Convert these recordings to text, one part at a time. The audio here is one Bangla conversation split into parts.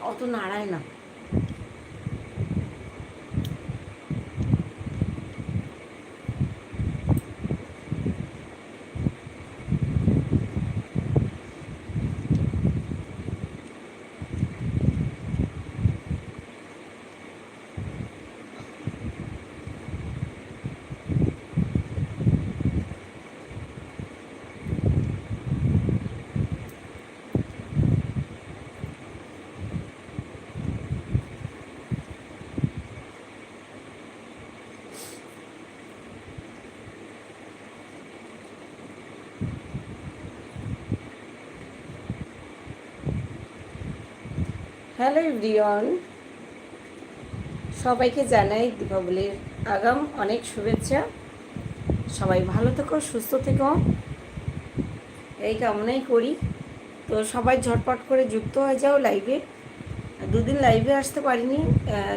অত নাড়ায় না। Hello everyone. সবাইকে জানাই দীপাবলির আগাম অনেক শুভেচ্ছা। সবাই ভালো থেকো, সুস্থ থেকো। এই কামনাই করি। তো সবাই ঝটপট করে যুক্ত হয়ে যাও লাইভে। দুদিন লাইভে আসতে পারিনি।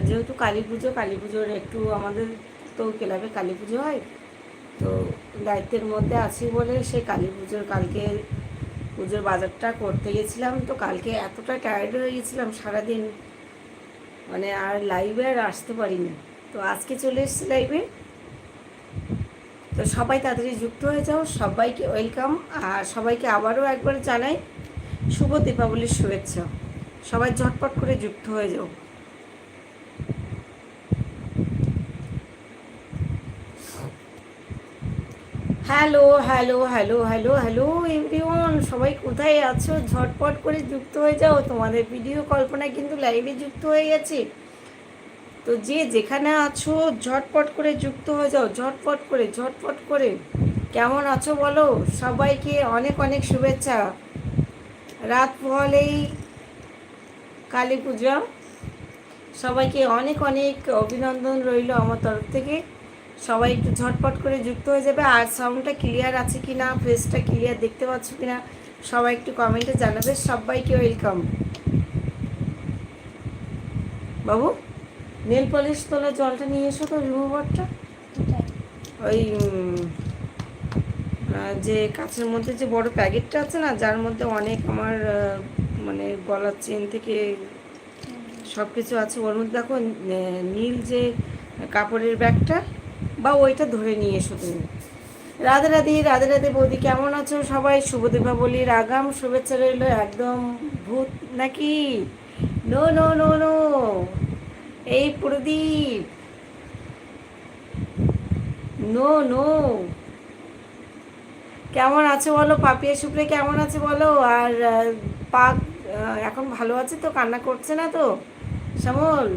যেহেতু কালী পুজো, কালী পুজোর একটু আমাদের তো ক্লাবে কালী পুজো হয়। তো দায়িত্বের মধ্যে আছি বলে সেই কালী পুজোর কালকে পুজোর বাজারটা করতে গেছিলাম তো কালকে এতটা টায়ার্ড হয়ে গেছিলাম সারাদিন। মানে আর লাইভে আর আসতে পারিনি। তো আজকে চলে এসেছি লাইভে তো সবাই তাড়াতাড়ি যুক্ত হয়ে যাও, সবাইকে ওয়েলকাম আর সবাইকে আবারও একবার জানাই শুভ দীপাবলির শুভেচ্ছা। সবাই ঝটপট করে যুক্ত হয়ে যাও। Hello hello hello hello hello everyone সবাই কোথায় আছো? ঝটপট করে যুক্ত হয়ে যাও। তোমাদের ভিডিও কল্পনা কিন্তু লাইভে যুক্ত হয়ে গেছে। তো যে যেখানে আছো, ঝটপট করে যুক্ত হয়ে যাও, ঝটপট করে ঝটপট করে। কেমন আছো বলো? সবাইকে অনেক অনেক শুভেচ্ছা। রাত হলেই কালী পূজা। সবাইকে অনেক অনেক অভিনন্দন রইল আমার তরফ থেকে। সবাই একটু ঝটপট করে যুক্ত হয়ে যাবে। আর সাউন্ডটা ক্লিয়ার আছে কি না ফেসটা ক্লিয়ার দেখতে পাচ্ছ কি না সবাই একটু কমেন্টে জানাবে। সবাইকে ওয়েলকাম বাবু নেল পলিশ তোলা জলটা নিয়ে এসো তো রিমুভারটা ওই যে কাছের মধ্যে যে বড় প্যাকেটটা আছে না, যার মধ্যে অনেক আমার মানে গলার চেন থেকে সব কিছু আছে, ওর মধ্যে দেখো নীল যে কাপড়ের ব্যাগটা বা ওইটা ধরে নিয়ে এসো তুমি। রাধে রাধে রাধে রাধে বৌদি, কেমন আছো? সবাই শুভ দীপাবলির আগাম শুভেচ্ছা রইল একদম ভূত নাকি? No no no no. এই প্রদীপ। No no. কেমন আছে বলো? পাপিয়া সুপ্রে কেমন আছে বলো? আর পাক এখন ভালো আছে তো? কান্না করছে না তো? শ্যামল?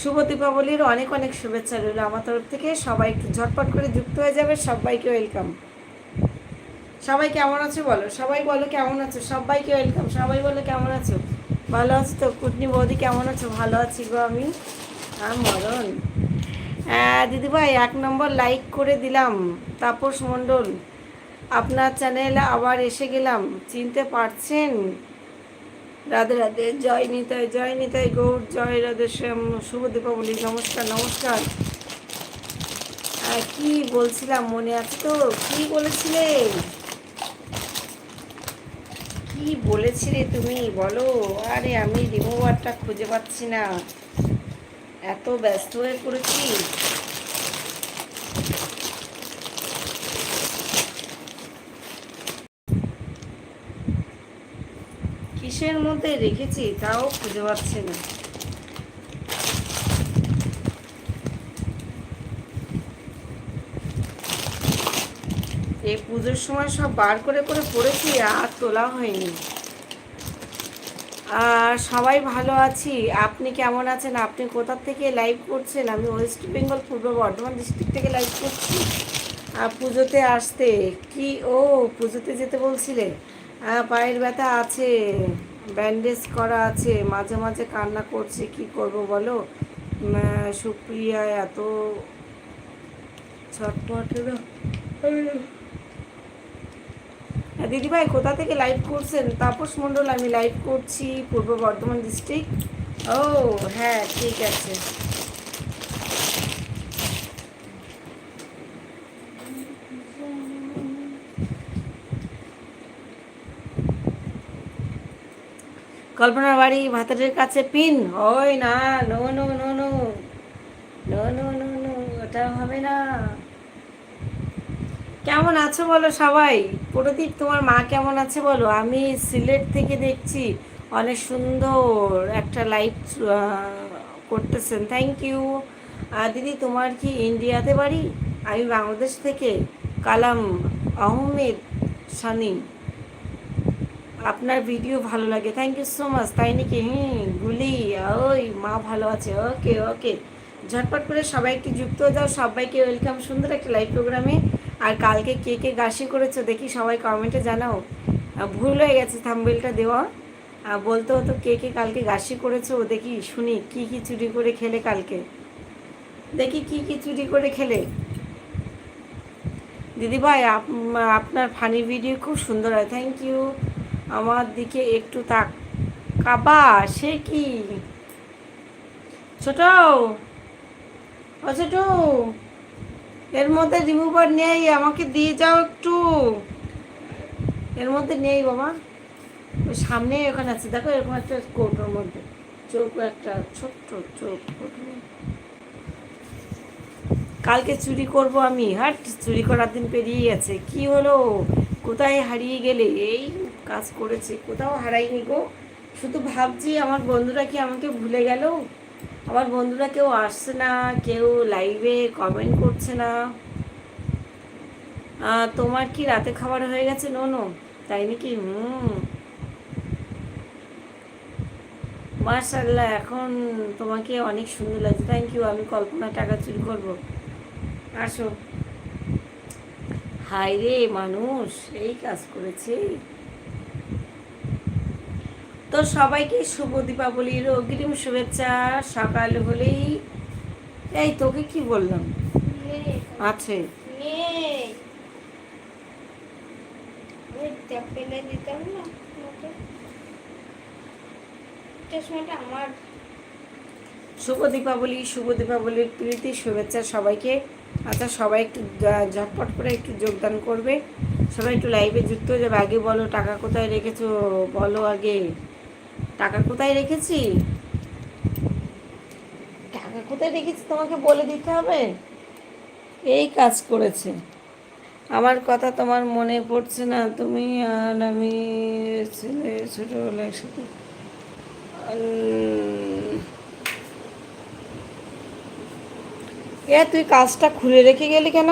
শুভ দীপাবলির অনেক অনেক শুভেচ্ছা রইল। আমার তরফ থেকে সবাই একটু ঝটপট করে যুক্ত হয়ে যাবে। সবাইকে ওয়েলকাম। সবাই কেমন আছো বলো? সবাই বলো কেমন আছো? সবাইকে ওয়েলকাম। সবাই বলো কেমন আছো? ভালো আছো তো? কুটনি বৌদি কেমন আছো? ভালো আছি গো আমি। হ্যাঁ মরণ? দিদিভাই, এক নম্বর লাইক করে দিলাম। তাপস মণ্ডল, আপনার চ্যানেলে আবার এসে গেলাম। চিনতে পারছেন? রাধে রাধে, জয় নিতাই জয় নিতাই গৌর, জয় রাধে শ্যাম, শুভ দীপাবলি, নমস্কার নমস্কার। কি বলছিলাম, মনে আছে তো? কি বলেছিলে? কি বলেছিলে তুমি? বলো। আরে, আমি রিমুভারটা খুঁজে পাচ্ছি না। এত ব্যস্ত হয়ে পড়েছি। কিসের মধ্যে রেখেছি তাও খুঁজে পাচ্ছি না। এই পুজোর সময় সব বার করে করে পড়েছি, আর তোলা হয়নি। আর সবাই ভালো আছি, আপনি কেমন আছেন? আপনি কোথা থেকে লাইভ করছেন? আমি ওয়েস্ট বেঙ্গল পূর্ব বর্ধমান ডিস্ট্রিক্ট থেকে লাইভ করছি। আর পুজোতে আসতে কি? ও, পুজোতে যেতে বলছিলে। আহ, পায়ের ব্যথা আছে ব্যান্ডেজ করা আছে মাঝে মাঝে কান্না করছে কি করব বলো? সুপ্রিয়া এত ছটপট হ্যাঁ দিদিভাই কোথা থেকে লাইভ করছেন? তাপস মণ্ডল আমি লাইভ করছি পূর্ব বর্ধমান ডিস্ট্রিক্ট ও হ্যাঁ ঠিক আছে। কল্পনার বাড়ি ভাতারের কাছে পিন। ওই না, no no no no. No no no no, ওটা হবে না। কেমন আছো বলো সবাই? প্রদীপ, তোমার মা কেমন আছে বলো? আমি সিলেট থেকে দেখছি। অনেক সুন্দর একটা লাইভ করতেছেন। থ্যাংক ইউ দিদি, তোমার কি ইন্ডিয়াতে বাড়ি? আমি বাংলাদেশ থেকে। কালাম আহমেদ সানিম। আপনার ভিডিও ভালো লাগে। থ্যাংক ইউ সো মাচ তাই নাকি? হুম, গুলি, ওই, মা ভালো আছে, ওকে ওকে। ঝটপট করে সবাইকে যুক্ত হয়ে যাও, সবাইকে ওয়েলকাম সুন্দর একটা লাইভ প্রোগ্রামে আর কালকে কে কে গাছি করেছ দেখি সবাই কমেন্টে জানাও। ভুল হয়ে গেছে থাম্বেলটা দেওয়া। বলতে হতো কে কে কালকে গাছি করেছ, দেখি, শুনি, কি কি চুরি করে খেলে কালকে? দেখি কি কি চুরি করে খেলে। দিদিভাই, আপ- আপনার ফানি ভিডিও খুব সুন্দর হয়। থ্যাংক ইউ আমার দিকে একটু তাক, কাবা, সে কি? ছোট, ও ছোট, এর মধ্যে রিমুভার নেই, আমাকে দিয়ে যাও একটু। এর মধ্যে নেই বাবা। ওই সামনে ওখানে আছে, দেখো এরকম একটা কৌটোর মধ্যে। চোখ একটা ছোট্ট চোখ। কালকে চুরি করব আমি, হাট, চুরি করার দিন পেরিয়ে গেছে। কি হলো? কোথায় হারিয়ে গেলে? এই কাজ করেছে, কোথাও হারাইনি গো। শুধু ভাবছি আমার বন্ধুরা কি আমাকে ভুলে গেল? আমার বন্ধুরা কেউ আসছে না, কেউ লাইভে কমেন্ট করছে না। তোমার কি রাতে খাবার হয়ে গেছে, নোনো? তাই নাকি? হুম। মার্শাল্লাহ এখন তোমাকে অনেক সুন্দর লাগছে। থ্যাংক ইউ আমি কল্পনা টাকা চুরি করব। আসো। হাই রে মানুষ, এই কাজ করেছে। তো সবাইকে শুভ দীপাবলির অগ্রিম শুভেচ্ছা। সকাল হলেই এই তোকে কি বললাম? আছে। শুভ দীপাবলি শুভ দীপাবলির প্রীতি শুভেচ্ছা সবাইকে। আচ্ছা সবাই একটু ঝটপট করে একটু যোগদান করবে। সবাই একটু লাইভে যুক্ত হয়ে যাবে। আগে বলো টাকা কোথায় রেখেছো? বলো আগে। টাকা কোথায় রেখেছি? টাকা কোথায় রেখেছি তোমাকে বলে দিতে হবে? এই কাজ করেছে। আমার কথা তোমার মনে পড়ছে না? তুমি আর আমি ছেলে ছোটোবেলা একসাথে। এ, তুই কাজটা খুলে রেখে গেলি কেন?